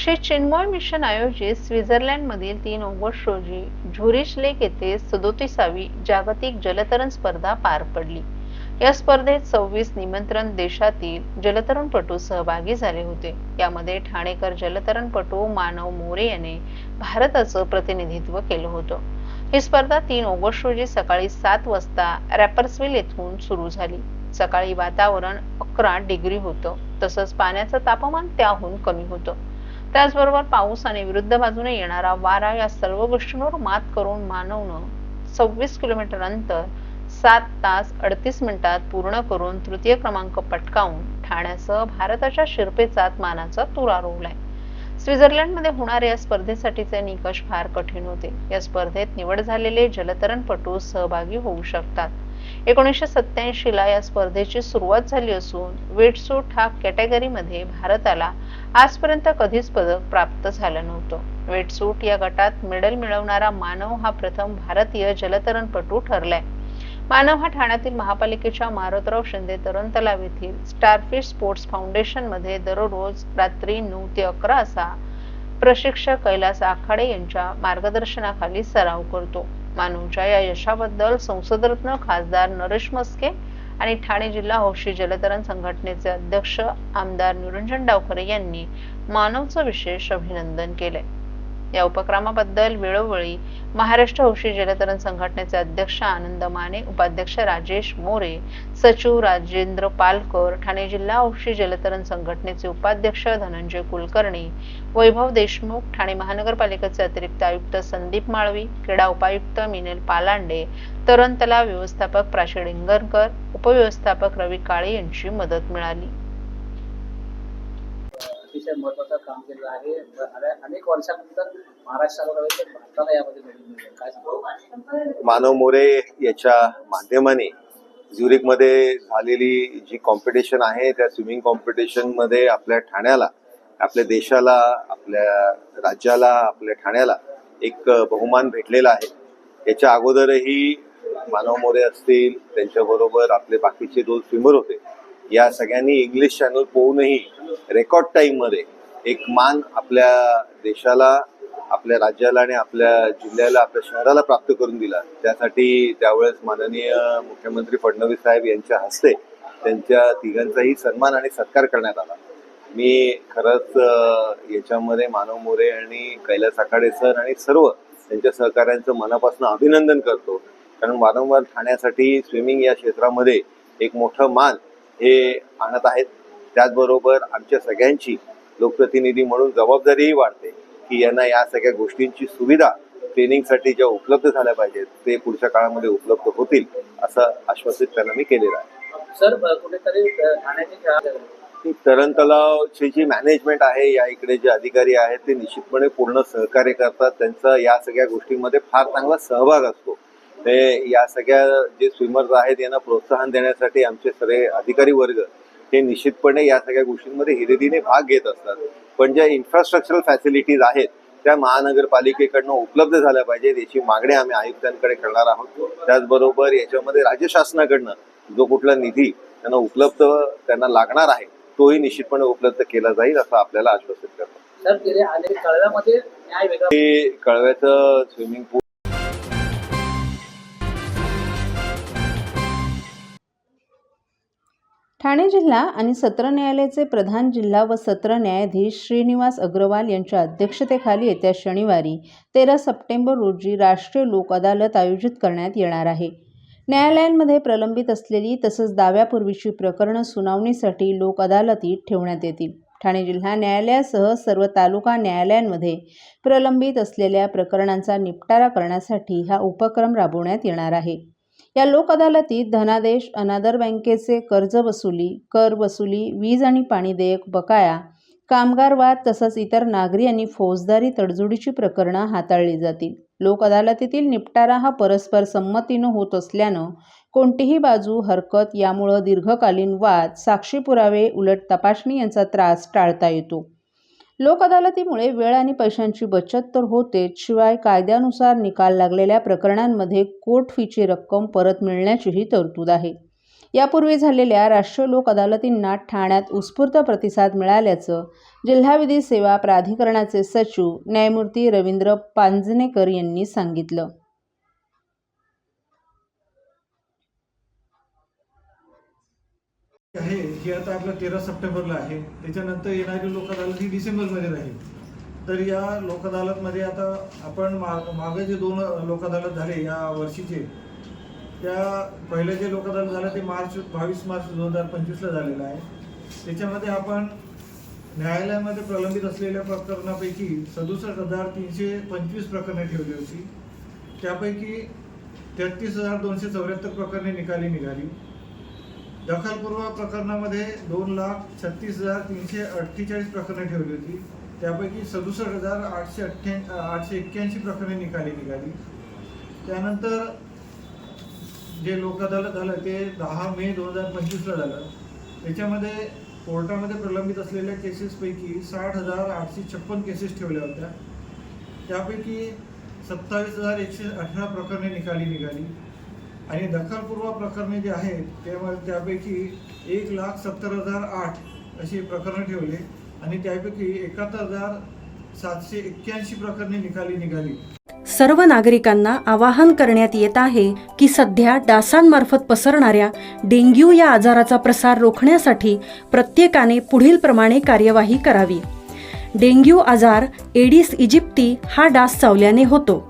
Shri Chinmay mission आयोजित स्वित्झर्लंडमधील तीन ऑगस्ट रोजी झुरिश लेक येथे सदोतीसावी जागतिक जलतरण स्पर्धा पार पडली. या स्पर्धेत सव्वीस निमंत्रण देशातील जलतरणपटू सहभागी झाले होते. यामध्ये ठाणेकर जलतरणपटू मानव मोरे याने भारताचं प्रतिनिधित्व केलं होतं. ही स्पर्धा तीन ऑगस्ट रोजी सकाळी सात वाजता रॅपर्सविल येथून सुरू झाली. सकाळी वातावरण अकरा डिग्री होतं. तसंच पाण्याचं तापमान त्याहून कमी होतं. त्याचबरोबर पाऊस आणि विरुद्ध बाजूने येणारा वारा या सर्व गोष्टींवर मात करून मानवनं सव्वीस किलोमीटर अंतर सात तास अडतीस मिनिटात पूर्ण करून तृतीय क्रमांक पटकावून ठाण्यासह भारताच्या शिरपेचात मानाचा तुरा रोवलाय स्वित्झर्लंडमध्ये होणाऱ्या या स्पर्धेसाठीचे निकष फार कठीण होते. या स्पर्धेत निवड झालेले जलतरणपटू सहभागी होऊ शकतात. एकोणीसशे सत्याऐंशीला या स्पर्धेची सुरुवात झाली असून वेटसूट हा कॅटेगरीमध्ये भारताला आजपर्यंत कधीच पदक प्राप्त झालं नव्हतं. वेटसूट या गटात मेडल मिळवणारा मानव हा प्रथम भारतीय जलतरणपटू ठरलाय. मानव हा ठाण्यातील महापालिकेच्या मारुतराव शिंदे तरण तलाव येथील स्टारफिश स्पोर्ट्स फाउंडेशनमध्ये दररोज रात्री नऊ ते अकरा असा प्रशिक्षक कैलास आखाडे यांच्या मार्गदर्शनाखाली सराव करतो. मानवच्या या यशाबद्दल संसदरत्न खासदार नरेश मस्के आणि ठाणे जिल्हा हौशी जलतरण संघटनेचे अध्यक्ष आमदार निरंजन डावखरे यांनी मानवचं विशेष अभिनंदन केलंय. या उपक्रमाबद्दल वेळोवेळी महाराष्ट्र हौशी जलतरण संघटनेचे अध्यक्ष आनंद माने उपाध्यक्ष राजेश मोरे सचिव राजेंद्र पालकर ठाणे जिल्हा हौशी जलतरण संघटनेचे उपाध्यक्ष धनंजय कुलकर्णी वैभव देशमुख ठाणे महानगरपालिकेचे अतिरिक्त आयुक्त संदीप माळवी क्रीडा उपायुक्त मिनेल पालांडे तरण तलाव व्यवस्थापक प्राची डिंगरकर उपव्यवस्थापक रवी काळे यांची मदत मिळाली. अतिशय महत्वाचं काम केलेलं आहे. अनेक वर्षानंतर महाराष्ट्राला भारताला यामध्ये काय मानव मोरे याच्या माध्यमाने झ्युरिकमध्ये झालेली जी कॉम्पिटिशन आहे त्या स्विमिंग कॉम्पिटिशनमध्ये आपल्या ठाण्याला आपल्या देशाला आपल्या राज्याला आपल्या ठाण्याला एक बहुमान भेटलेला आहे. याच्या अगोदरही मानव मोरे असतील त्यांच्याबरोबर आपले बाकीचे दोन स्विमर होते. या सगळ्यांनी इंग्लिश चॅनल पोहूनही रेकॉर्ड टाईममध्ये एक मान आपल्या देशाला आपल्या राज्याला आणि आपल्या जिल्ह्याला आपल्या शहराला प्राप्त करून दिला. त्यासाठी त्यावेळेस माननीय मुख्यमंत्री फडणवीस साहेब यांच्या हस्ते त्यांच्या तिघांचाही सन्मान आणि सत्कार करण्यात आला. मी खरंच याच्यामध्ये मानव मोरे आणि कैलास आखाडे सर आणि सर्व त्यांच्या सहकाऱ्यांचं मनापासून अभिनंदन करतो. कारण वारंवार ठाण्यासाठी स्विमिंग या क्षेत्रामध्ये एक मोठं मान हे आणत आहेत. त्याचबरोबर आमच्या सगळ्यांची लोकप्रतिनिधी म्हणून जबाबदारीही वाढते की यांना या सगळ्या गोष्टींची सुविधा ट्रेनिंगसाठी ज्या उपलब्ध झाल्या पाहिजेत ते पुढच्या काळामध्ये उपलब्ध होतील असं आश्वासित त्यांना मी केलेलं आहे. सर कुठेतरी तरण तलावची जी मॅनेजमेंट आहे या इकडे जे अधिकारी आहेत ते निश्चितपणे पूर्ण सहकार्य करतात. त्यांचा या सगळ्या गोष्टींमध्ये फार चांगला सहभाग असतो. ते या सगळ्या जे स्विमर्स आहेत यांना प्रोत्साहन देण्यासाठी आमचे सगळे अधिकारी वर्ग हे निश्चितपणे या सगळ्या गोष्टींमध्ये हिरिरीने भाग घेत असतात. पण ज्या इन्फ्रास्ट्रक्चरल फॅसिलिटीज आहेत त्या महानगरपालिकेकडनं उपलब्ध झाल्या पाहिजेत याची मागणी आम्ही आयुक्तांकडे करणार आहोत. त्याचबरोबर याच्यामध्ये राज्य शासनाकडनं जो कुठला निधी त्यांना उपलब्ध त्यांना लागणार आहे तोही निश्चितपणे उपलब्ध केला जाईल असं आपल्याला आश्वासित करतो हे कळव्याचं स्विमिंग पूल ठाणे जिल्हा आणि सत्र न्यायालयाचे प्रधान जिल्हा व सत्र न्यायाधीश श्रीनिवास अग्रवाल यांच्या अध्यक्षतेखाली येत्या शनिवारी तेरा सप्टेंबर रोजी राष्ट्रीय लोक अदालत आयोजित करण्यात येणार आहे. न्यायालयांमध्ये प्रलंबित असलेली तसंच दाव्यापूर्वीची प्रकरणं सुनावणीसाठी लोक अदालतीत ठेवण्यात येतील. ठाणे जिल्हा न्यायालयासह सर्व तालुका न्यायालयांमध्ये प्रलंबित असलेल्या प्रकरणांचा निपटारा करण्यासाठी हा उपक्रम राबवण्यात येणार आहे. या लोक अदालतीत धनादेश अनादर बँकेचे कर्ज वसुली कर वसुली वीज आणि पाणी देयक बकाया कामगार वाद तसंच इतर नागरी आणि फौजदारी तडजोडीची प्रकरणं हाताळली जातील. लोक अदालतीतील निपटारा हा परस्पर संमतीनं होत असल्यानं कोणतीही बाजू हरकत यामुळं दीर्घकालीन वाद साक्षी पुरावे उलट तपासणी यांचा त्रास टाळता येतो. लोक अदालतीमुळे वेळ आणि पैशांची बचत तर होतेच शिवाय कायद्यानुसार निकाल लागलेल्या प्रकरणांमध्ये कोर्ट फीची रक्कम परत मिळण्याचीही तरतूद आहे. यापूर्वी झालेल्या राष्ट्रीय लोक अदालतींना ठाण्यात उत्स्फूर्त प्रतिसाद मिळाल्याचं जिल्हा विधी सेवा प्राधिकरणाचे सचिव न्यायमूर्ती रवींद्र पांजनेकर यांनी सांगितलं. आहे ही आता आपलं तेरा सप्टेंबरला आहे. त्याच्यानंतर येणारी लोक अदालत ही डिसेंबरमध्ये राहील. तर या लोक अदालतमध्ये आता आपण माग मागे जे दोन लोक अदालत झाले या वर्षीचे त्या पहिले जे लोक अदालत झालं ते मार्च बावीस मार्च दोन हजार पंचवीसला झालेलं आहे. त्याच्यामध्ये आपण न्यायालयामध्ये प्रलंबित असलेल्या प्रकरणापैकी सदुसष्ट हजार तीनशे पंचवीस प्रकरणे ठेवली होती. त्यापैकी तेहतीस हजार दोनशे चौऱ्याहत्तर प्रकरणे निकाली निघाली. दखलपूर्व प्रकरणामध्ये दोन लाख छत्तीस हजार तीनशे अठ्ठेचाळीस प्रकरणे ठेवली होती. त्यापैकी सदुसष्ट हजार आठशे अठ्ठ्या आठशे एक्क्याऐंशी प्रकरणे निकाली निघाली. त्यानंतर जे लोक अदालत झालं ते दहा मे दोन हजार पंचवीसला झालं. त्याच्यामध्ये कोर्टामध्ये प्रलंबित असलेल्या केसेसपैकी साठ हजार आठशे छप्पन केसेस ठेवल्या होत्या. त्यापैकी सत्तावीस हजार एकशे अठरा प्रकरणे निकाली निघाली. आणि दखलपूर्व प्रकरणे जे आहेत त्यामध्ये त्यापैकी एक लाख सत्तर हजार आठ अशी प्रकरणं ठेवली आणि त्यापैकी एकाहत्तर हजार सातशे एक्क्याऐंशी प्रकरणे निकाली निघाली. सर्व नागरिकांना आवाहन करण्यात येत आहे की सध्या डासांमार्फत पसरणाऱ्या डेंग्यू या आजाराचा प्रसार रोखण्यासाठी प्रत्येकाने पुढील प्रमाणे कार्यवाही करावी. डेंग्यू आजार एडिस इजिप्ती हा डास चावल्याने होतो.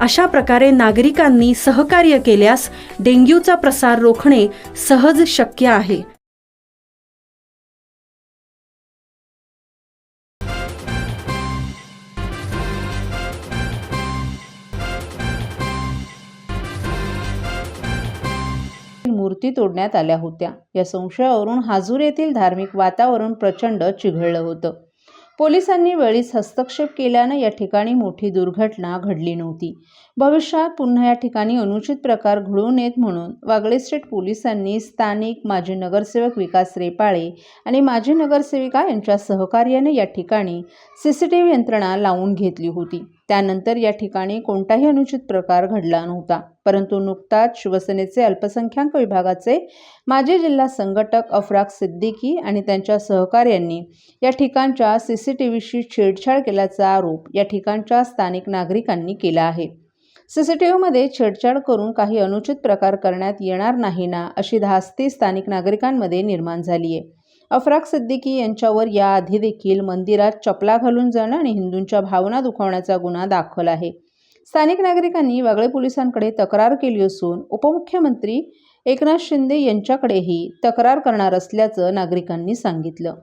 अशा प्रकारे नागरिकांनी सहकार्य केल्यास डेंग्यूचा प्रसार रोखणे सहज शक्य आहे. मूर्ती तोडण्यात आल्या होत्या. या संशयावरून हाजूर येथील धार्मिक वातावरण प्रचंड चिघळलं होतं. पोलिसांनी वेळीच हस्तक्षेप केल्यानं या ठिकाणी मोठी दुर्घटना घडली नव्हती. भविष्यात पुन्हा या ठिकाणी अनुचित प्रकार घडून नयेत म्हणून वागळे स्टेट पोलिसांनी स्थानिक माजी नगरसेवक विकास रेपाळे आणि माजी नगरसेविका यांच्या सहकार्याने या ठिकाणी सी सी टी व्ही यंत्रणा लावून घेतली होती. त्यानंतर या ठिकाणी कोणताही अनुचित प्रकार घडला नव्हता. परंतु नुकताच शिवसेनेचे अल्पसंख्याक विभागाचे माजी जिल्हा संघटक अफराक सिद्दीकी आणि त्यांच्या सहकार्यांनी या ठिकाणच्या सी सी टी व्हीशी छेडछाड केल्याचा आरोप या ठिकाणच्या स्थानिक नागरिकांनी केला आहे. सी सी टी व्हीमध्ये छेडछाड करून काही अनुचित प्रकार करण्यात येणार नाही ना अशी धास्ती स्थानिक नागरिकांमध्ये निर्माण झाली आहे अफराक सिद्दीकी यांच्यावर याआधी देखील मंदिरात चपला घालून जाणं आणि हिंदूंच्या भावना दुखावण्याचा गुन्हा दाखल आहे. स्थानिक नागरिकांनी वागळे पोलिसांकडे तक्रार केली असून उपमुख्यमंत्री एकनाथ शिंदे यांच्याकडेही तक्रार करणार असल्याचं नागरिकांनी सांगितलं.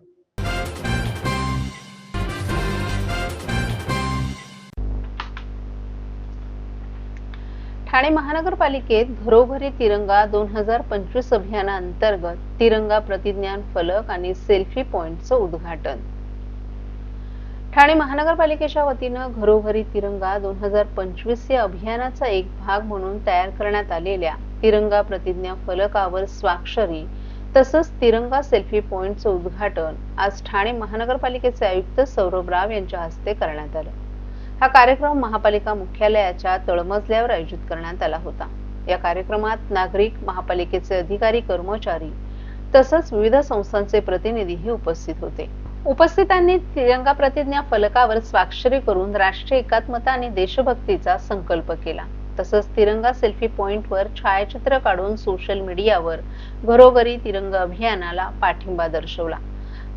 ठाणे महानगरपालिकेत घरोघरी तिरंगा दोन हजार पंचवीस अभियानाअंतर्गत तिरंगा प्रतिज्ञान फलक आणि सेल्फी पॉइंटचं उद्घाटन. ठाणे महानगरपालिकेच्या वतीनं घरोघरी तिरंगा दोन हजार पंचवीस या अभियानाचा एक भाग म्हणून तयार करण्यात आलेल्या तिरंगा प्रतिज्ञा फलकावर स्वाक्षरी तसंच तिरंगा सेल्फी पॉइंटचं उद्घाटन आज ठाणे महानगरपालिकेचे आयुक्त सौरभ राव यांच्या हस्ते करण्यात आलं. हा कार्यक्रम महापालिका मुख्यालयाच्या तळमजल्यावर आयोजित करण्यात आला होता. या कार्यक्रमात नागरिक महापालिकेचे अधिकारी कर्मचारी तसंच विविध संस्थांचे प्रतिनिधीही उपस्थित होते. उपस्थितांनी तिरंगा प्रतिज्ञा फलकावर स्वाक्षरी करून राष्ट्रीय एकात्मता आणि देशभक्तीचा संकल्प केला. तसंच तिरंगा सेल्फी पॉइंटवर छायाचित्र काढून सोशल मीडियावर घरोघरी तिरंगा अभियानाला पाठिंबा दर्शवला.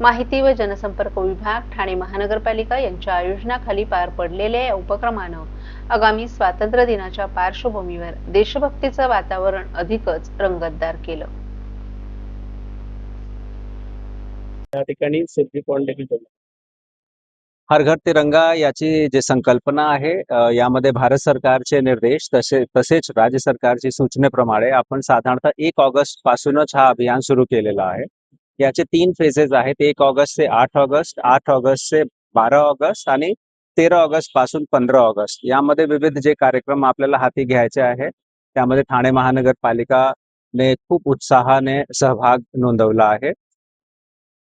माहिती व जनसंपर्क विभाग ठाणे महानगरपालिका यांच्या आयोजनाखाली पार पडलेल्या या उपक्रमानं आगामी स्वातंत्र्य दिनाच्या पार्श्वभूमीवर देशभक्तीचं वातावरण अधिकच रंगतदार केलं या ठिकाणी सेल्फी पॉइंट देखील ठेवला. हर घर तिरंगा याची जी संकल्पना आहे यामध्ये भारत सरकारचे निर्देश तसे तसेच राज्य सरकारची सूचनेप्रमाणे आपण साधारणतः एक ऑगस्ट पासूनच हा अभियान सुरू केलेला आहे याचे तीन फेजेस आहेत. एक ऑगस्ट ते आठ ऑगस्ट आठ ऑगस्ट ते बारा ऑगस्ट आणि तेरा ऑगस्टपासून पंधरा ऑगस्ट. यामध्ये विविध जे कार्यक्रम आपल्याला हाती घ्यायचे आहे त्यामध्ये ठाणे महानगरपालिकाने खूप उत्साहाने सहभाग नोंदवला आहे.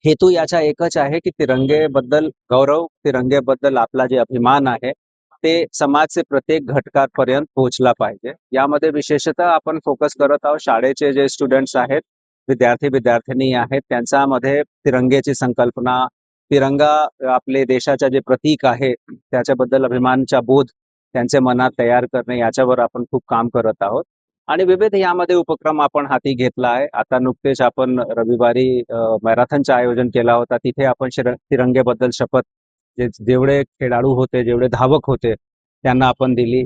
हेतू याचा एकच आहे की तिरंगेबद्दल गौरव तिरंगेबद्दल आपला जे अभिमान आहे ते समाजचे प्रत्येक घटकापर्यंत पोहोचला पाहिजे. यामध्ये विशेषतः आपण फोकस करत आहोत शाळेचे जे स्टुडंट्स आहेत विद्यार्थी विद्यार्थिनी आहेत. त्यांच्यामध्ये तिरंगेची संकल्पना तिरंगा आपले देशाच्या जे प्रतीक आहे त्याच्याबद्दल अभिमानचा बोध त्यांचे मनात तयार करणे याच्यावर आपण खूप काम करत आहोत. आणि विविध यामध्ये उपक्रम आपण हाती घेतला आहे. आता नुकतेच आपण रविवारी मॅरेथॉनचं आयोजन केला होता. तिथे आपण तिरंगेबद्दल शपथ जे जेवढे खेळाडू होते जेवढे धावक होते त्यांना आपण दिली.